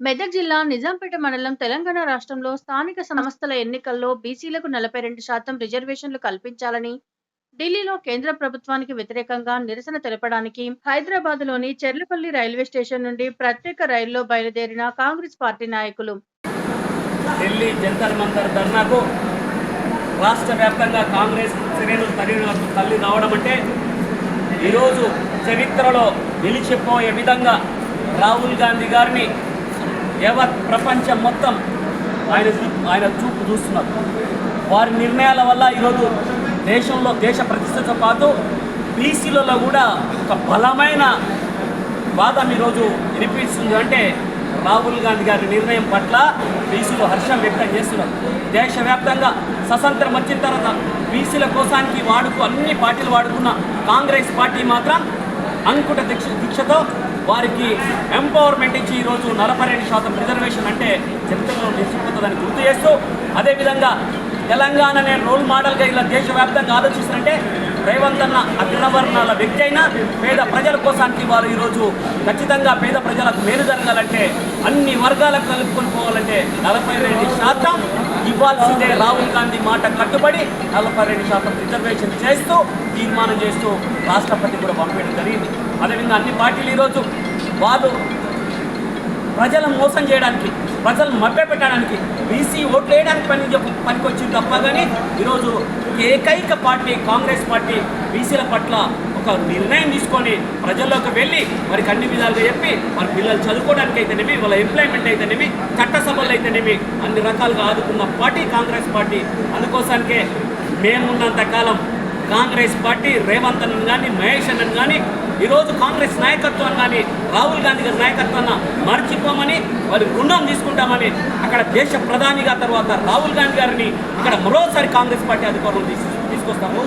మెదక్ జిల్లా నిజాంపేట మండలం తెలంగాణ రాష్ట్రంలో స్థానిక సంస్థల ఎన్నికల్లో బీసీలకు నలభై రెండు శాతం రిజర్వేషన్లు కల్పించాలని ఢిల్లీలో కేంద్ర ప్రభుత్వానికి వ్యతిరేకంగా నిరసన తెలపడానికి హైదరాబాద్లోని చెర్లపల్లి రైల్వే స్టేషన్ నుండి ప్రత్యేక రైల్లో బయలుదేరిన కాంగ్రెస్ పార్టీ నాయకులు. ఢిల్లీ జంతర్ మంతర్ ధర్నాకు రాష్ట్ర వ్యాప్తంగా కాంగ్రెస్ శ్రేణులు తల్లి తల్లి రావడం అంటే ఈరోజు చరిత్రలో నిలిచిపోయే విధంగా రాహుల్ గాంధీ గారిని యావత్ ప్రపంచం మొత్తం ఆయన చూ- ఆయన చూపు చూస్తున్నారు. వారి నిర్ణయాల వల్ల ఈరోజు దేశంలో దేశ ప్రతిష్టతో పాటు బీసీలలో కూడా ఒక బలమైన వాదం ఈరోజు వినిపిస్తుంది. అంటే రాహుల్ గాంధీ గారి నిర్ణయం పట్ల బీసీలు హర్షం వ్యక్తం చేస్తున్నారు. దేశవ్యాప్తంగా స్వతంత్రం వచ్చిన తర్వాత బీసీల కోసానికి వాడుకు అన్ని పార్టీలు వాడుకున్న కాంగ్రెస్ పార్టీ మాత్రం అంకుట దీక్ష దీక్షతో వారికి ఎంపవర్మెంట్ ఇచ్చి ఈరోజు నలభై రెండు శాతం రిజర్వేషన్ అంటే చరిత్రలో నిలిచిపోతుందని గుర్తు చేస్తూ అదేవిధంగా తెలంగాణ నేను రోల్ మోడల్గా ఇలా దేశవ్యాప్తంగా ఆలోచిస్తుంటే రేవంత్ అన్న అగ్రవర్ణాల వ్యక్తి అయినా పేద ప్రజల కోసానికి వారు ఈరోజు ఖచ్చితంగా పేద ప్రజలకు మేలు జరగాలంటే అన్ని వర్గాలకు కలుపుకొని పోవాలంటే నలభై రెండు శాతం ఇవ్వాల్సిందే. రాహుల్ గాంధీ మాట కట్టుబడి నలభై రెండు శాతం రిజర్వేషన్ చేస్తూ తీర్మానం చేస్తూ రాష్ట్రపతి కూడా పంపేయడం జరిగింది. అదేవిధంగా అన్ని పార్టీలు ఈరోజు వాళ్ళు ప్రజలను మోసం చేయడానికి ప్రజలను మభ్యపెట్టడానికి బీసీ ఓట్లు వేయడానికి పని పనికొచ్చింది తప్ప కానీ ఈరోజు ఏకైక పార్టీ కాంగ్రెస్ పార్టీ బీసీల పట్ల ఒక నిర్ణయం తీసుకొని ప్రజల్లోకి వెళ్ళి వారికి అన్ని విధాలుగా చెప్పి మరి పిల్లలు చదువుకోవడానికి అయితేనేమి వాళ్ళ ఎంప్లాయ్మెంట్ అయితేనేమి చట్టసభలు అయితేనేమి అన్ని రకాలుగా ఆదుకున్న పార్టీ కాంగ్రెస్ పార్టీ. అందుకోసానికే మేమున్నంత కాలం కాంగ్రెస్ పార్టీ రేవంత్ అన్నను కానీ మహేష్ అన్నను కానీ ఈరోజు కాంగ్రెస్ నాయకత్వం కానీ రాహుల్ గాంధీ గారి నాయకత్వాన్ని మర్చిపోమని వారి రుణం తీసుకుంటామని అక్కడ దేశ ప్రధానిగా తర్వాత రాహుల్ గాంధీ గారిని ఇక్కడ మరోసారి కాంగ్రెస్ పార్టీ అధికారంలో తీసుకొస్తాము.